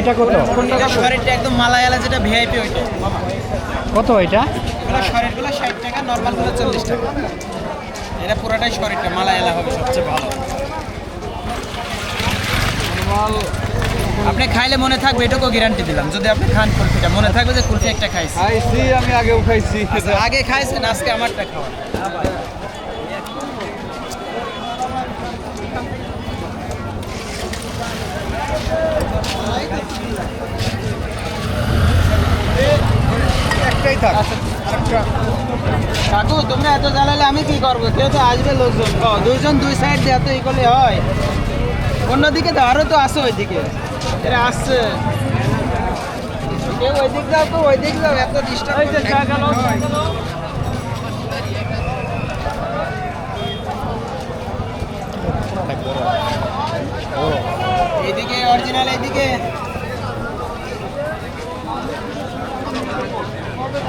এটা কত? এটা শরীরটা একদম মালায়ালা যেটা ভিআইপি ওইটা। কত এটা? এগুলো শরীরগুলো ষাট টাকা নর্মালগুলো চল্লিশ টাকা। এটা পুরোটাই শরীরটা মালায়ালা হবে সবচেয়ে ভালো। আপনি খাইলে মনে থাকবে এটুকু গ্যারান্টি দিলাম। যদি আপনি খান কুলফিটা মনে থাকবে যে কুলফি একটা খাইছি। খাইছি আমি আগেও খাইছি। আচ্ছা, আগে খাইছেন আজকে আমারটা খাওয়া একটাই থাক। কাকু তুমি এত জ্বালালে আমি কি করব? কেউ তো আসবে লোকজন। দুইজন দুই সাইড দিয়ে এত ই করলে হয়। অন্যদিকে তো আরও তো আসে ওইদিকে। এরা আসছে। কেউ ওই দিক যাও তো ওই দিক যাও এত ডিস্টার্ব এইদিকে অরিজিনাল এইদিকে।